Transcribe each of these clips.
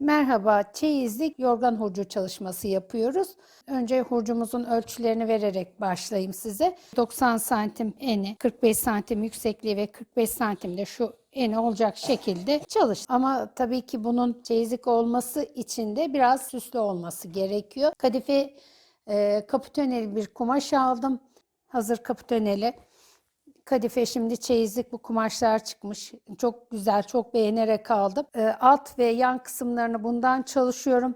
Merhaba, çeyizlik yorgan hurcu çalışması yapıyoruz. Önce hurcumuzun ölçülerini vererek başlayayım size. 90 santim eni, 45 santim yüksekliği ve 45 santim de şu eni olacak şekilde çalış. Ama tabii ki bunun çeyizlik olması için de biraz süslü olması gerekiyor. Kadife e, kaputöneli bir kumaş aldım. Hazır kaputöneli. Kadife şimdi çeyizlik bu kumaşlar çıkmış. Çok güzel, çok beğenerek aldım. Ee, alt ve yan kısımlarını bundan çalışıyorum.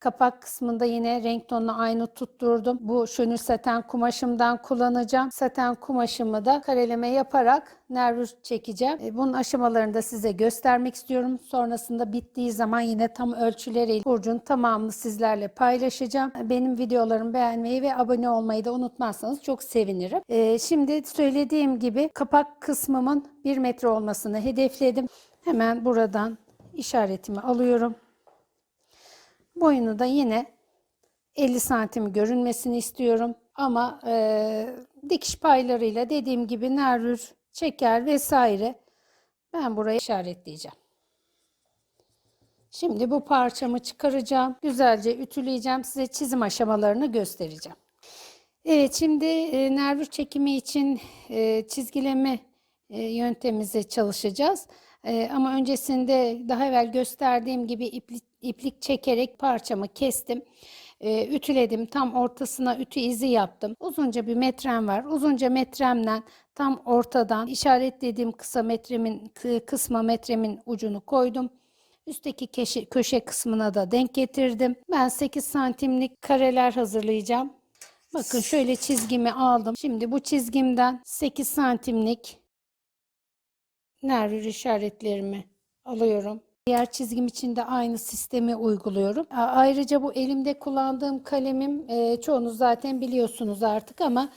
Kapak kısmında yine renk tonunu aynı tutturdum. Bu şönül saten kumaşımdan kullanacağım. Saten kumaşımı da kareleme yaparak nervür çekeceğim. Ee, Bunun aşamalarını da size göstermek istiyorum. Sonrasında bittiği zaman yine tam ölçüleriyle burcun tamamını sizlerle paylaşacağım. Benim videolarımı beğenmeyi ve abone olmayı da unutmazsanız çok sevinirim. Ee, şimdi söylediğim gibi kapak kısmımın 1 metre olmasını hedefledim. Hemen buradan işaretimi alıyorum. Boyunu da yine 50 santim görünmesini istiyorum. Ama e, dikiş paylarıyla dediğim gibi nervür, çeker vesaire ben buraya işaretleyeceğim. Şimdi bu parçamı çıkaracağım. Güzelce ütüleyeceğim. Size çizim aşamalarını göstereceğim. Evet şimdi e, nervür çekimi için e, çizgileme e, yöntemimizi çalışacağız. E, ama öncesinde daha evvel gösterdiğim gibi iplik, iplik çekerek parçamı kestim. E, ütüledim. Tam ortasına ütü izi yaptım. Uzunca bir metrem var. Uzunca metremden tam ortadan işaretlediğim kısa metremin kı- kısma metremin ucunu koydum. Üstteki köşe, köşe kısmına da denk getirdim. Ben 8 santimlik kareler hazırlayacağım. Bakın şöyle çizgimi aldım. Şimdi bu çizgimden 8 santimlik nervür işaretlerimi alıyorum. Diğer çizgim için de aynı sistemi uyguluyorum. Ayrıca bu elimde kullandığım kalemim e, çoğunuz zaten biliyorsunuz artık ama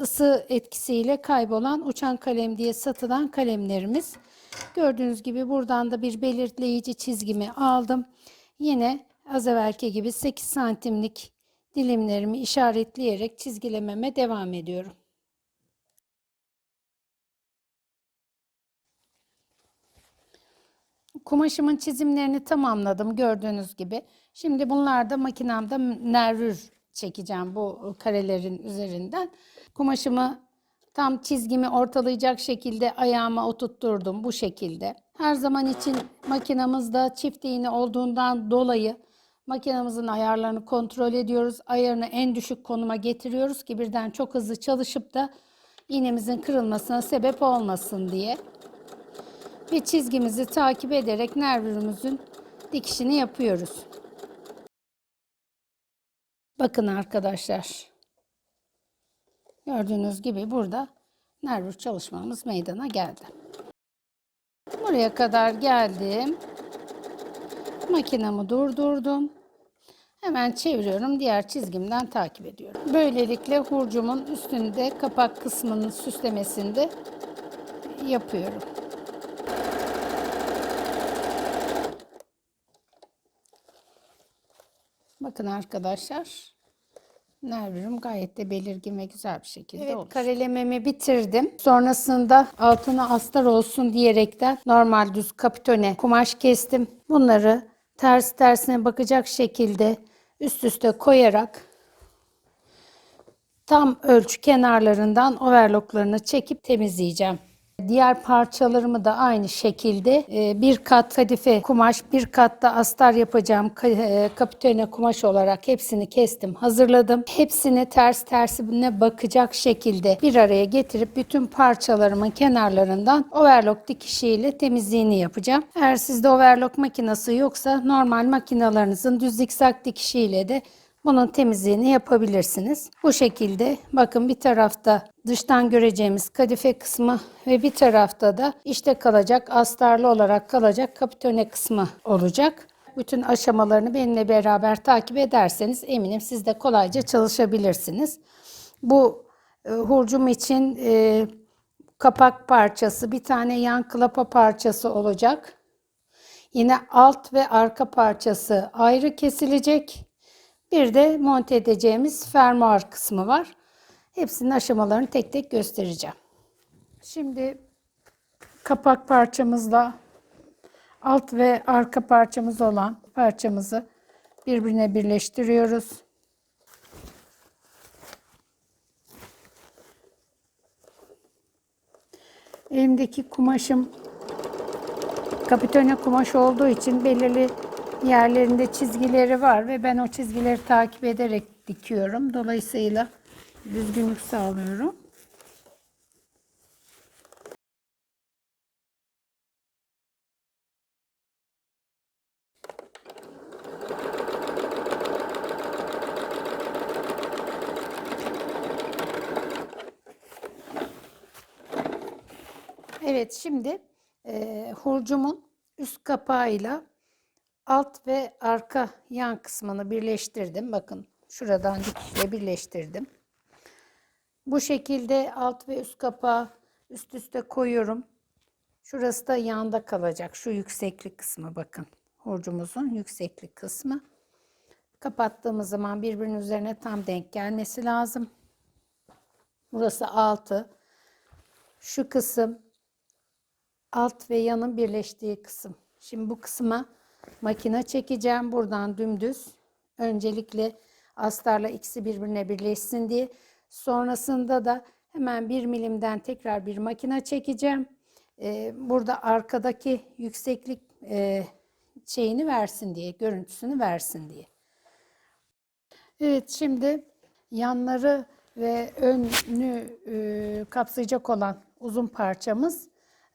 ısı etkisiyle kaybolan uçan kalem diye satılan kalemlerimiz. Gördüğünüz gibi buradan da bir belirleyici çizgimi aldım. Yine az evvelki gibi 8 santimlik dilimlerimi işaretleyerek çizgilememe devam ediyorum. Kumaşımın çizimlerini tamamladım gördüğünüz gibi. Şimdi bunlar da makinemde nervür çekeceğim bu karelerin üzerinden. Kumaşımı tam çizgimi ortalayacak şekilde ayağıma oturtturdum bu şekilde. Her zaman için makinamızda çift iğne olduğundan dolayı makinamızın ayarlarını kontrol ediyoruz. Ayarını en düşük konuma getiriyoruz ki birden çok hızlı çalışıp da iğnemizin kırılmasına sebep olmasın diye ve çizgimizi takip ederek nervürümüzün dikişini yapıyoruz. Bakın arkadaşlar. Gördüğünüz gibi burada nervür çalışmamız meydana geldi. Buraya kadar geldim. Makinamı durdurdum. Hemen çeviriyorum. Diğer çizgimden takip ediyorum. Böylelikle hurcumun üstünde kapak kısmının süslemesinde yapıyorum. Bakın arkadaşlar. Nervürüm gayet de belirgin ve güzel bir şekilde evet, karelememi bitirdim. Sonrasında altına astar olsun diyerekten normal düz kapitone kumaş kestim. Bunları ters tersine bakacak şekilde üst üste koyarak tam ölçü kenarlarından overlocklarını çekip temizleyeceğim. Diğer parçalarımı da aynı şekilde e, bir kat kadife kumaş, bir kat da astar yapacağım e, kapitone kumaş olarak hepsini kestim, hazırladım. Hepsini ters tersine bakacak şekilde bir araya getirip bütün parçalarımın kenarlarından overlock dikişiyle temizliğini yapacağım. Eğer sizde overlock makinesi yoksa normal makinalarınızın düz zikzak dikişiyle de bunun temizliğini yapabilirsiniz. Bu şekilde bakın bir tarafta dıştan göreceğimiz kadife kısmı ve bir tarafta da işte kalacak astarlı olarak kalacak kapitone kısmı olacak. Bütün aşamalarını benimle beraber takip ederseniz eminim siz de kolayca çalışabilirsiniz. Bu e, hurcum için e, kapak parçası, bir tane yan klapa parçası olacak. Yine alt ve arka parçası ayrı kesilecek. Bir de monte edeceğimiz fermuar kısmı var. Hepsinin aşamalarını tek tek göstereceğim. Şimdi kapak parçamızla alt ve arka parçamız olan parçamızı birbirine birleştiriyoruz. Elimdeki kumaşım kapitone kumaş olduğu için belirli yerlerinde çizgileri var ve ben o çizgileri takip ederek dikiyorum. Dolayısıyla düzgünlük sağlıyorum. Evet şimdi e, hurcumun üst kapağıyla alt ve arka yan kısmını birleştirdim. Bakın şuradan dikişle birleştirdim. Bu şekilde alt ve üst kapağı üst üste koyuyorum. Şurası da yanda kalacak. Şu yükseklik kısmı bakın. Hurcumuzun yükseklik kısmı. Kapattığımız zaman birbirinin üzerine tam denk gelmesi lazım. Burası altı. Şu kısım alt ve yanın birleştiği kısım. Şimdi bu kısma makine çekeceğim. Buradan dümdüz. Öncelikle astarla ikisi birbirine birleşsin diye. Sonrasında da hemen bir milimden tekrar bir makine çekeceğim. Ee, burada arkadaki yükseklik e, şeyini versin diye, görüntüsünü versin diye. Evet şimdi yanları ve önünü e, kapsayacak olan uzun parçamız.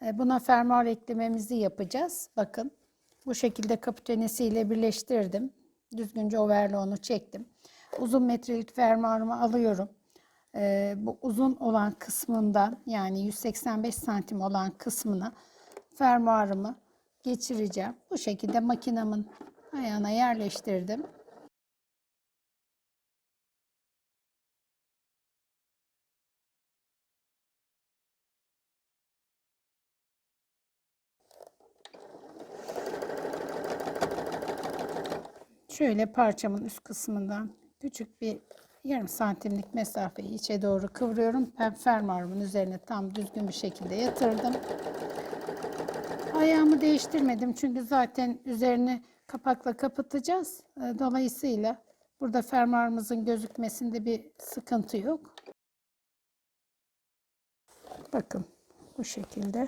E, buna fermuar eklememizi yapacağız. Bakın bu şekilde kapitonesiyle birleştirdim. Düzgünce overlock'unu çektim. Uzun metrelik fermuarımı alıyorum. E, bu uzun olan kısmından yani 185 santim olan kısmına fermuarımı geçireceğim. Bu şekilde makinamın ayağına yerleştirdim. Şöyle parçamın üst kısmından küçük bir yarım santimlik mesafeyi içe doğru kıvırıyorum. Ben fermuarımın üzerine tam düzgün bir şekilde yatırdım. Ayağımı değiştirmedim çünkü zaten üzerini kapakla kapatacağız. Ee, Dolayısıyla burada fermuarımızın gözükmesinde bir sıkıntı yok. Bakın bu şekilde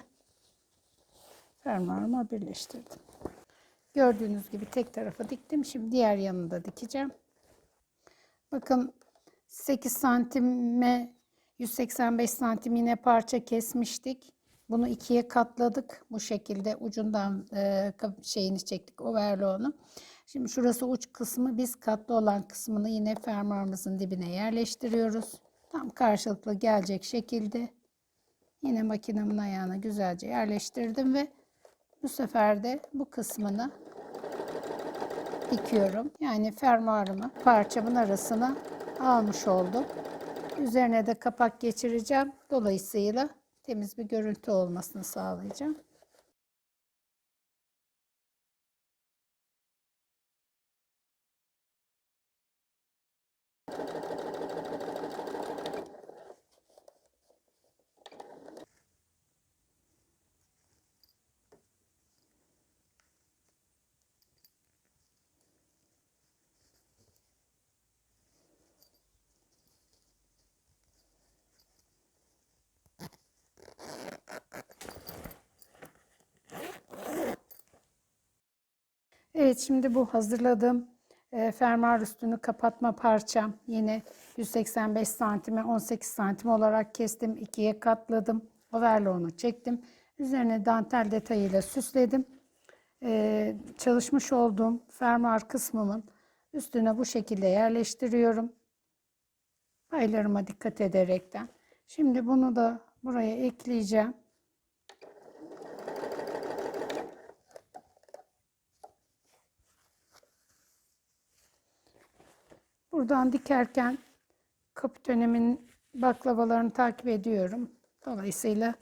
fermuarımı birleştirdim. Gördüğünüz gibi tek tarafı diktim. Şimdi diğer yanını da dikeceğim. Bakın 8 santime 185 santim yine parça kesmiştik. Bunu ikiye katladık. Bu şekilde ucundan e, şeyini çektik overlock'unu. Şimdi şurası uç kısmı biz katlı olan kısmını yine fermuarımızın dibine yerleştiriyoruz. Tam karşılıklı gelecek şekilde yine makinemin ayağına güzelce yerleştirdim ve bu sefer de bu kısmını dikiyorum. Yani fermuarımı parçamın arasına almış oldum. Üzerine de kapak geçireceğim. Dolayısıyla temiz bir görüntü olmasını sağlayacağım. Evet şimdi bu hazırladığım e, fermuar üstünü kapatma parçam yine 185 santime 18 santim olarak kestim. ikiye katladım. Overlock'unu çektim. Üzerine dantel detayıyla süsledim. E, çalışmış olduğum fermuar kısmımın üstüne bu şekilde yerleştiriyorum. Paylarıma dikkat ederekten. Şimdi bunu da buraya ekleyeceğim. Buradan dikerken kapı dönemin baklavalarını takip ediyorum. Dolayısıyla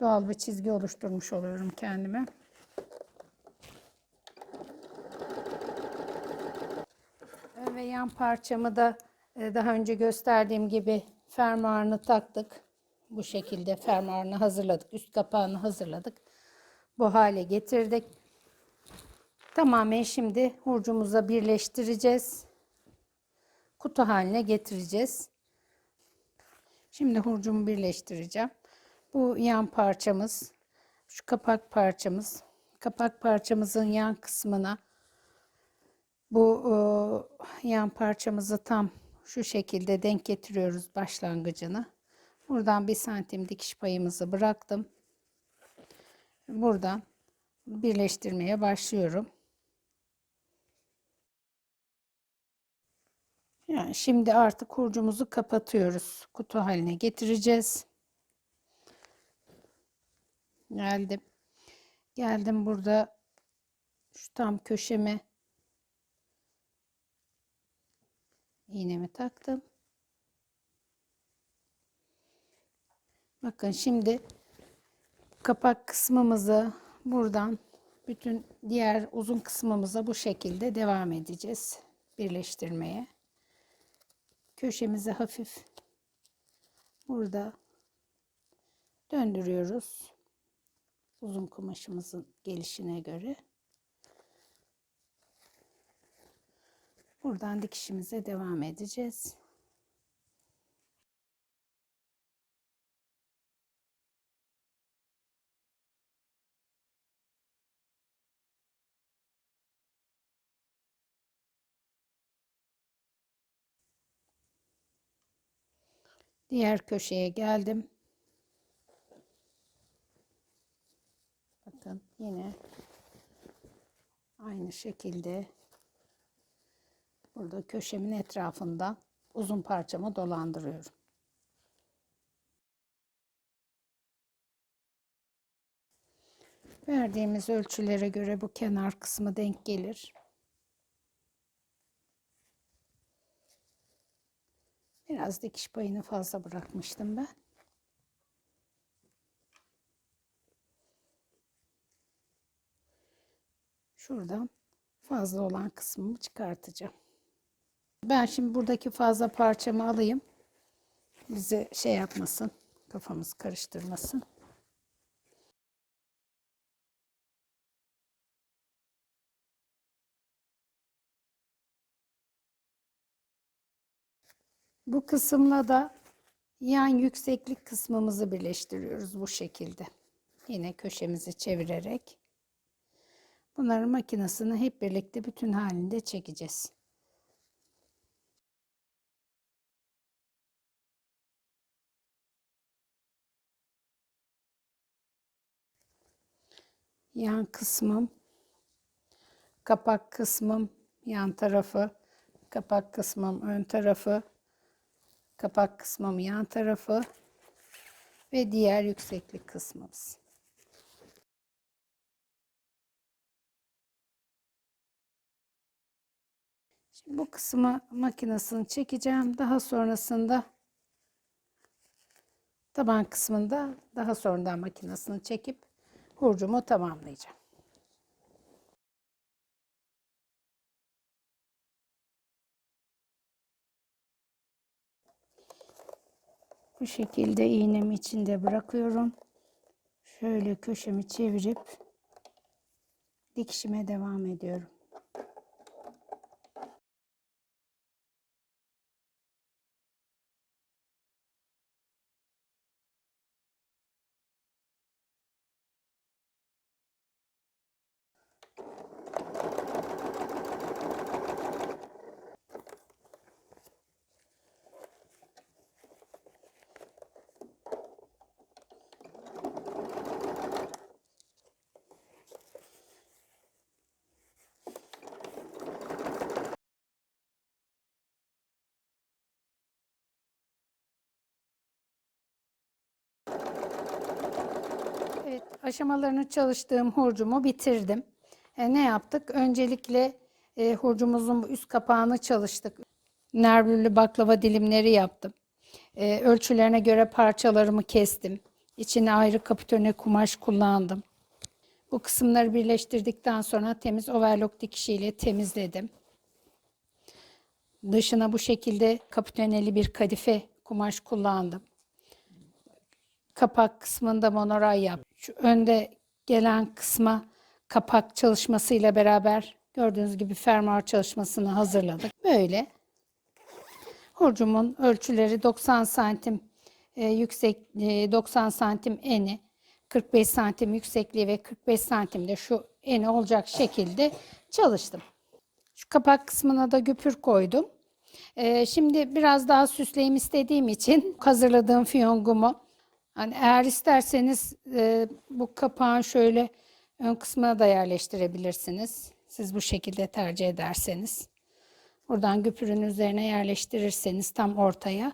doğal bir çizgi oluşturmuş oluyorum kendime. Ve yan parçamı da e, daha önce gösterdiğim gibi fermuarını taktık. Bu şekilde fermuarını hazırladık. Üst kapağını hazırladık. Bu hale getirdik. Tamamen şimdi hurcumuza birleştireceğiz. Kutu haline getireceğiz. Şimdi hurcumu birleştireceğim. Bu yan parçamız, şu kapak parçamız. Kapak parçamızın yan kısmına bu e, yan parçamızı tam şu şekilde denk getiriyoruz başlangıcını. Buradan bir santim dikiş payımızı bıraktım. Buradan birleştirmeye başlıyorum. Yani şimdi artık hurcumuzu kapatıyoruz. Kutu haline getireceğiz. Geldim. Geldim burada şu tam köşeme iğnemi taktım. Bakın şimdi kapak kısmımızı buradan bütün diğer uzun kısmımıza bu şekilde devam edeceğiz birleştirmeye. Köşemizi hafif burada döndürüyoruz. Uzun kumaşımızın gelişine göre. Buradan dikişimize devam edeceğiz. Diğer köşeye geldim. Bakın yine aynı şekilde burada köşemin etrafından uzun parçamı dolandırıyorum. Verdiğimiz ölçülere göre bu kenar kısmı denk gelir. Biraz dikiş payını fazla bırakmıştım ben. Şuradan fazla olan kısmımı çıkartacağım. Ben şimdi buradaki fazla parçamı alayım. Bize şey yapmasın, kafamız karıştırmasın. Bu kısımla da yan yükseklik kısmımızı birleştiriyoruz bu şekilde. Yine köşemizi çevirerek. Bunların makinesini hep birlikte bütün halinde çekeceğiz. Yan kısmım, kapak kısmım, yan tarafı, kapak kısmım ön tarafı, kapak kısmım yan tarafı ve diğer yükseklik kısmımız. Şimdi bu kısmı makinesini çekeceğim. Daha sonrasında taban kısmında daha sonradan makinesini çekip hurcumu tamamlayacağım. Bu şekilde iğnemi içinde bırakıyorum. Şöyle köşemi çevirip dikişime devam ediyorum. Evet, aşamalarını çalıştığım hurcumu bitirdim. E, ne yaptık? Öncelikle e, hurcumuzun üst kapağını çalıştık. Nervürlü baklava dilimleri yaptım. E, ölçülerine göre parçalarımı kestim. İçine ayrı kapitone kumaş kullandım. Bu kısımları birleştirdikten sonra temiz overlock dikişiyle temizledim. Dışına bu şekilde kapitoneli bir kadife kumaş kullandım kapak kısmında monoray yap. Şu önde gelen kısma kapak çalışmasıyla beraber gördüğünüz gibi fermuar çalışmasını hazırladık. Böyle hurcumun ölçüleri 90 santim e, yüksek e, 90 santim eni 45 santim yüksekliği ve 45 santim de şu eni olacak şekilde çalıştım. Şu kapak kısmına da güpür koydum. Ee, şimdi biraz daha süsleyeyim istediğim için hazırladığım fiyongumu hani eğer isterseniz e, bu kapağın şöyle ön kısmına da yerleştirebilirsiniz. Siz bu şekilde tercih ederseniz. Buradan güpürün üzerine yerleştirirseniz tam ortaya.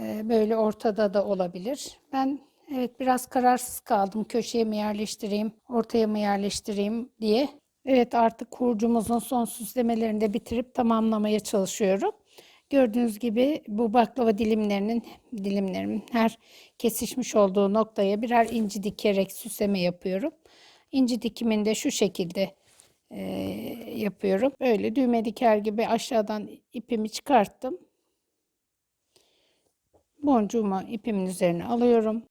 e, böyle ortada da olabilir. Ben evet biraz kararsız kaldım. Köşeye mi yerleştireyim, ortaya mı yerleştireyim diye. Evet artık hurcumuzun son süslemelerini de bitirip tamamlamaya çalışıyorum. Gördüğünüz gibi bu baklava dilimlerinin dilimlerimin her kesişmiş olduğu noktaya birer inci dikerek süsleme yapıyorum. İnci dikimini de şu şekilde e, yapıyorum. Böyle düğme diker gibi aşağıdan ipimi çıkarttım. Boncuğumu ipimin üzerine alıyorum.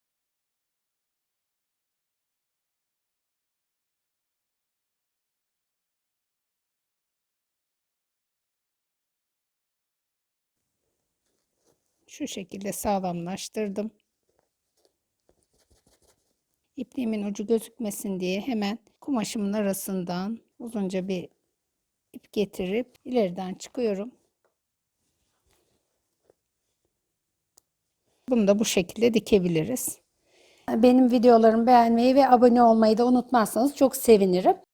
Şu şekilde sağlamlaştırdım. İpliğimin ucu gözükmesin diye hemen kumaşımın arasından uzunca bir ip getirip ileriden çıkıyorum. Bunu da bu şekilde dikebiliriz. Benim videolarımı beğenmeyi ve abone olmayı da unutmazsanız çok sevinirim.